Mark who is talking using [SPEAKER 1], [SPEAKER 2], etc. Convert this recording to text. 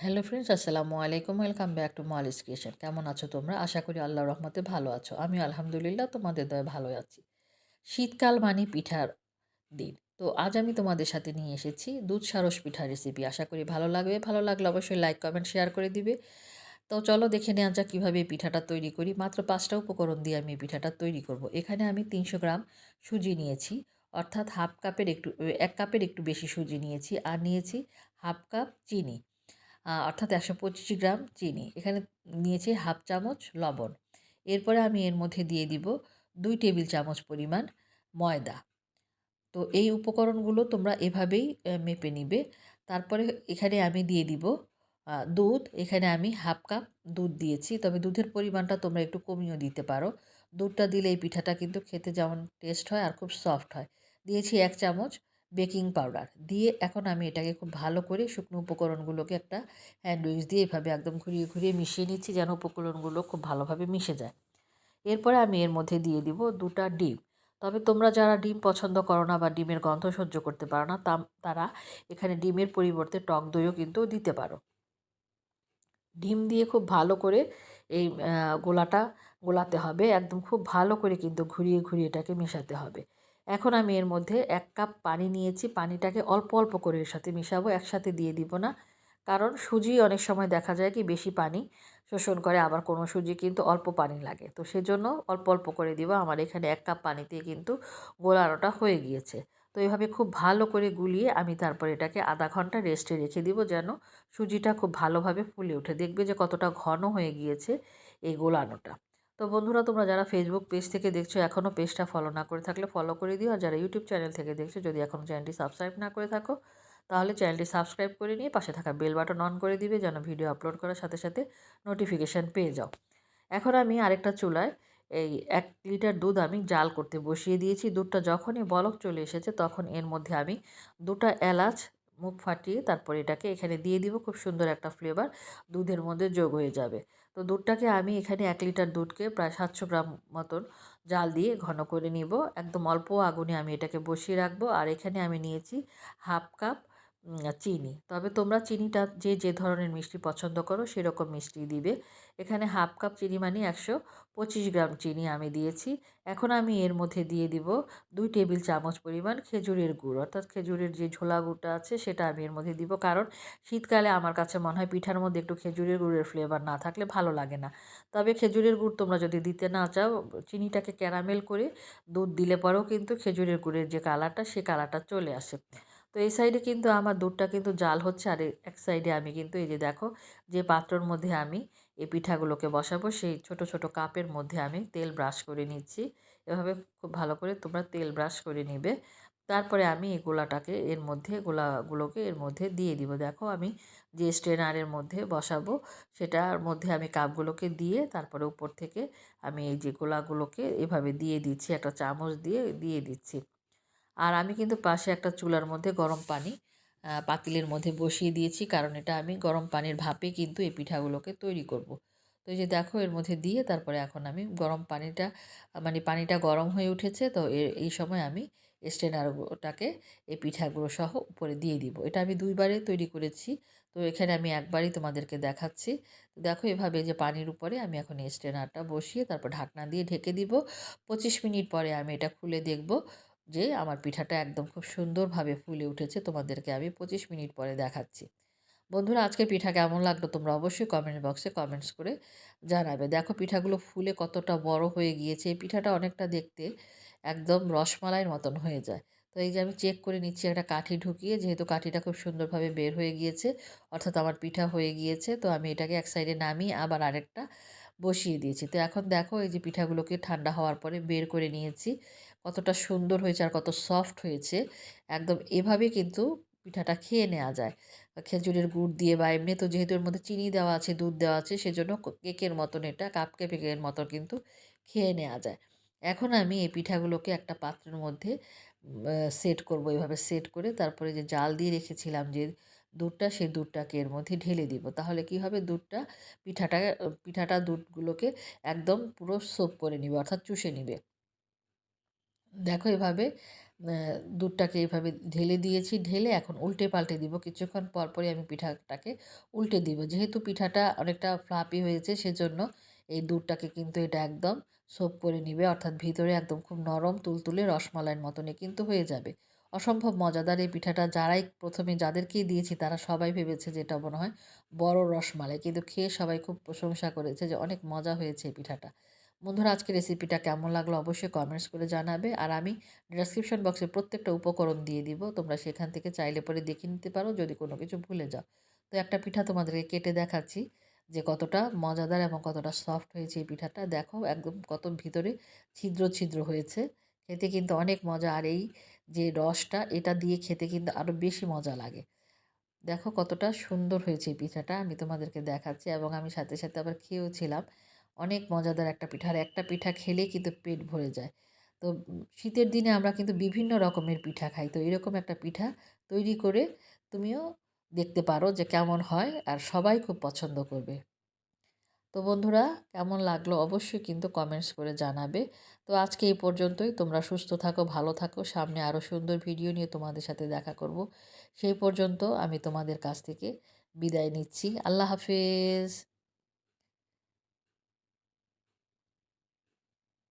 [SPEAKER 1] Hello friends আসসালামু আলাইকুম। Welcome back to Malis creation কেমন আছো তোমরা? আশা করি আল্লাহ রহমতে ভালো আছো। আমি আলহামদুলিল্লাহ, তোমাদের দয়ে ভালো আছি। শীতকাল মানে পিঠার দিন। তো আজ আমি তোমাদের সাথে নিয়ে এসেছি দুধ সারস পিঠার রেসিপি আশা করি ভালো লাগবে। ভালো লাগলে অবশ্যই লাইক কমেন্ট শেয়ার করে দিবে। তো চলো দেখে নেওয়া যাক কীভাবে এই পিঠাটা তৈরি করি। মাত্র পাঁচটা উপকরণ দিয়ে আমি এই পিঠাটা তৈরি করব। এখানে আমি তিনশো গ্রাম সুজি নিয়েছি। অর্থাৎ হাফ কাপের একটু, এক কাপের একটু বেশি সুজি নিয়েছি। আর নিয়েছি হাফ কাপ চিনি। অর্থাৎ একশো পঁচিশ গ্রাম চিনি। এখানে নিয়েছি হাফ চামচ লবণ। এরপরে আমি এর মধ্যে দিয়ে দিব দুই টেবিল চামচ পরিমাণ ময়দা। তো এই উপকরণগুলো তোমরা এভাবেই মেপে নিবে। তারপরে এখানে আমি দিয়ে দিব দুধ। এখানে আমি হাফ কাপ দুধ দিয়েছি। তবে দুধের পরিমাণটা তোমরা একটু কমিয়েও দিতে পারো। দুধটা দিলে এই পিঠাটা কিন্তু খেতে যেমন টেস্ট হয় আর খুব সফট হয়। দিয়েছি এক চামচ বেকিং পাউডার। দিয়ে এখন আমি এটাকে খুব ভালো করে শুকনো উপকরণগুলোকে একটা হ্যান্ড উইচ দিয়ে এভাবে একদম ঘুরিয়ে ঘুরিয়ে মিশিয়ে নিচ্ছি যেন উপকরণগুলো খুব ভালোভাবে মিশে যায়। এরপরে আমি এর মধ্যে দিয়ে দিব দুটা ডিম। তবে তোমরা যারা ডিম পছন্দ করো না বা ডিমের গন্ধ সহ্য করতে পারো না তারা এখানে ডিমের পরিবর্তে টক দইও কিন্তু দিতে পারো। ডিম দিয়ে খুব ভালো করে এই গোলাটা গোলাতে হবে। একদম খুব ভালো করে কিন্তু ঘুরিয়ে ঘুরিয়ে এটাকে মেশাতে হবে। এখন আমি এর মধ্যে এক কাপ পানি নিয়েছি। পানিটাকে অল্প অল্প করে এর সাথে মিশাবো, একসাথে দিয়ে দিব না। কারণ সুজি অনেক সময় দেখা যায় কি বেশি পানি শোষণ করে, আবার কোনো সুজি কিন্তু অল্প পানি লাগে। তো সেজন্য অল্প অল্প করে দিব। আমার এখানে এক কাপ পানিতে কিন্তু গোলানোটা হয়ে গিয়েছে। তো এভাবে খুব ভালো করে গুলিয়ে আমি তারপর এটাকে আধা ঘণ্টা রেস্টে রেখে দিব যেন সুজিটা খুব ভালোভাবে ফুলে উঠে দেখবে যে কতটা ঘন হয়ে গিয়েছে এই গোলানোটা। তো বন্ধুরা, তোমরা যারা ফেসবুক পেজ থেকে দেখছ, এখনও পেজটা ফলো না করে থাকলে ফলো করে দিও। আর যারা ইউটিউব চ্যানেল থেকে দেখছ, যদি এখনও চ্যানেলটি সাবস্ক্রাইব না করে থাকো, তাহলে চ্যানেলটি সাবস্ক্রাইব করে নিয়ে পাশে থাকা বেল বাটন অন করে দিবে, যেন ভিডিও আপলোড করার সাথে সাথে নোটিফিকেশান পেয়ে যাও। এখন আমি আরেকটা চুলায় এই এক লিটার দুধ আমি জাল করতে বসিয়ে দিয়েছি। দুধটা যখনই বলক চলে এসেছে, তখন এর মধ্যে আমি দুটা এলাচ মুখ ফাটিয়ে তারপর এটাকে এখানে দিয়ে দিব। খুব সুন্দর একটা ফ্লেভার দুধের মধ্যে যোগ হয়ে যাবে। তো দুধটাকে আমি এখানে এক লিটার দুধকে প্রায় সাতশো গ্রাম মতন জাল দিয়ে ঘন করে নিব। একদম অল্প আগুনে আমি এটাকে বসিয়ে রাখব। আর এখানে আমি নিয়েছি হাফ কাপ চিনি। তবে তোমরা চিনিটা যে যে ধরনের মিষ্টি পছন্দ করো সেরকম মিষ্টি দিবে। এখানে হাফ কাপ চিনি মানে একশো পঁচিশ গ্রাম চিনি আমি দিয়েছি। এখন আমি এর মধ্যে দিয়ে দিব দুই টেবিল চামচ পরিমাণ খেজুরের গুড়। অর্থাৎ খেজুরের যে ঝোলা গুড়টা আছে সেটা আমি এর মধ্যে দিব। কারণ শীতকালে আমার কাছে মনে হয় পিঠার মধ্যে একটু খেজুরের গুড়ের ফ্লেভার না থাকলে ভালো লাগে না। তবে খেজুরের গুড় তোমরা যদি দিতে না চাও, চিনিটাকে ক্যারামেল করে দুধ দিলে পরেও কিন্তু খেজুরের গুড়ের যে কালারটা সে কালারটা চলে আসে। এই সাইডে কিন্তু আমার দুধটা কিন্তু জাল হচ্ছে। আর এক সাইডে আমি কিন্তু এই যে দেখো, যে পাত্রর মধ্যে আমি এই পিঠাগুলোকে বসাবো, সেই ছোট ছোট কাপের মধ্যে আমি তেল ব্রাশ করে নিচ্ছি। এভাবে খুব ভালো করে তোমরা তেল ব্রাশ করে নিবে। তারপরে আমি এই গোলাটাকে এর মধ্যে, গোলাগুলোকে এর মধ্যে দিয়ে দিব। দেখো, আমি যে স্ট্রেনারের মধ্যে বসাবো, সেটার মধ্যে আমি কাপগুলোকে দিয়ে তারপরে উপর থেকে আমি এই যে গোলাগুলোকে এভাবে দিয়ে দিচ্ছি, একটা চামচ দিয়ে দিয়ে দিচ্ছি। আর আমি কিন্তু পাশে একটা চুলার মধ্যে গরম পানি পাতিলের মধ্যে বসিয়ে দিয়েছি। কারণ এটা আমি গরম পানির ভাপে কিন্তু এই পিঠাগুলোকে তৈরি করব। তো যে দেখো, এর মধ্যে দিয়ে তারপরে এখন আমি গরম পানিটা মানে পানিটা গরম হয়ে উঠেছে। তো এই সময় আমি স্টেনারটাকে এই পিঠাগুলো সহ উপরে দিয়ে দিব। এটা আমি দুইবারে তৈরি করেছি। তো এখানে আমি একবারই তোমাদেরকে দেখাচ্ছি। তো দেখো, এভাবে যে পানির উপরে আমি এখন স্টেনারটা বসিয়ে তারপর ঢাকনা দিয়ে ঢেকে দিব। পঁচিশ মিনিট পরে আমি এটা খুলে দেখব। যে আমার পিঠাটা একদম খুব সুন্দরভাবে ফুলে উঠেছে, তোমাদেরকে আমি পঁচিশ মিনিট পরে দেখাচ্ছি। বন্ধুরা আজকে পিঠা কেমন লাগল তোমরা অবশ্যই কমেন্ট বক্সে কমেন্টস করে জানাবে। দেখো, পিঠাগুলো ফুলে কতটা বড় হয়ে গিয়েছে। এই পিঠাটা অনেকটা দেখতে একদম রসমালাইয়ের মতন হয়ে যায়। তো এই যে আমি চেক করে নিচ্ছি, একটা কাঠি ঢুকিয়ে, যেহেতু কাঠিটা খুব সুন্দরভাবে বের হয়ে গিয়েছে, অর্থাৎ আমার পিঠা হয়ে গিয়েছে, তো আমি এটাকে এক সাইডে নামিয়ে আবার আরেকটা বসিয়ে দিয়েছি। তো এখন দেখো এই যে পিঠাগুলোকে ঠান্ডা হওয়ার পরে বের করে নিয়েছি। কতটা সুন্দর হয়েছে আর কত সফট হয়েছে। একদম এভাবে কিন্তু পিঠাটা খেয়ে নেওয়া যায়। খেজুরের গুড় দিয়ে বা এমনি তো যেহেতু এর মধ্যে চিনি দেওয়া আছে, দুধ দেওয়া আছে, সেজন্য কেকের মতন এটা কাপ কেকের মতন কিন্তু খেয়ে নেওয়া যায়। এখন আমি এই পিঠাগুলোকে একটা পাত্রের মধ্যে সেট করব। এভাবে সেট করে তারপরে যে জাল দিয়ে রেখেছিলাম যে দুধটা সেই দুধটাকে এর মধ্যে ঢেলে দিব। তাহলে কি হবে? দুধটা পিঠাটা পিঠাটা দুধগুলোকে একদম পুরো সোপ করে নিবে, অর্থাৎ চুষে নিবে। দেখো এভাবে দুধটাকে এইভাবে ঢেলে দিয়েছি। ঢেলে এখন উল্টে পাল্টে দিব। কিছুক্ষণ পর পরই আমি পিঠাটাকে উল্টে দিব। যেহেতু পিঠাটা অনেকটা ফ্লাপি হয়েছে, সেজন্য এই দুধটাকে কিন্তু এটা একদম সোপ করে নিবে। অর্থাৎ ভিতরে একদম খুব নরম, তুলতুলে রসমালাইয়ের মতনই কিন্তু হয়ে যাবে। অসম্ভব মজাদার এই পিঠাটা যারাই প্রথমে যাদেরকেই দিয়েছি, তারা সবাই ভেবেছে যে এটা মনে হয় বড় রসমালাই। কিন্তু খেয়ে সবাই খুব প্রশংসা করেছে যে অনেক মজা হয়েছে এই পিঠাটা। বন্ধুরা আজকে রেসিপিটা কেমন লাগল অবশ্যই কমেন্টস করে জানাবে। আর আমি ডেসক্রিপশন বক্সে প্রত্যেকটা উপকরণ দিয়ে দিব। তোমরা সেখান থেকে চাইলে পরে দেখে নিতে পারো, যদি কোনো কিছু ভুলে যাও। তো একটা পিঠা তোমাদেরকে কেটে দেখাচ্ছি যে কতটা মজাদার এবং কতটা সফট হয়েছে এই পিঠাটা। দেখো, একদম কত ভিতরে ছিদ্র ছিদ্র হয়েছে। খেতে কিন্তু অনেক মজা। আর এই যে রসটা এটা দিয়ে খেতে কিন্তু আরও বেশি মজা লাগে। দেখো কতটা সুন্দর হয়েছে পিঠাটা, আমি তোমাদেরকে দেখাচ্ছি এবং আমি সাথে সাথে আবার খেয়েও ছিলাম অনেক মজাদার একটা পিঠা আর একটা পিঠা খেলে কিন্তু পেট ভরে যায়। তো শীতের দিনে আমরা কিন্তু বিভিন্ন রকমের পিঠা খাই। তো এরকম একটা পিঠা তৈরি করে তুমিও দেখতে পারো যে কেমন হয় আর সবাই খুব পছন্দ করবে। তো বন্ধুরা, কেমন লাগল অবশ্যই কিন্তু কমেন্টস করে জানাবে। তো আজকে এই পর্যন্তই। তোমরা সুস্থ থাকো, ভালো থাকো। সামনে আরও সুন্দর ভিডিও নিয়ে তোমাদের সাথে দেখা করব। সেই পর্যন্ত আমি তোমাদের কাছ থেকে বিদায় নিচ্ছি। আল্লাহ হাফেজ।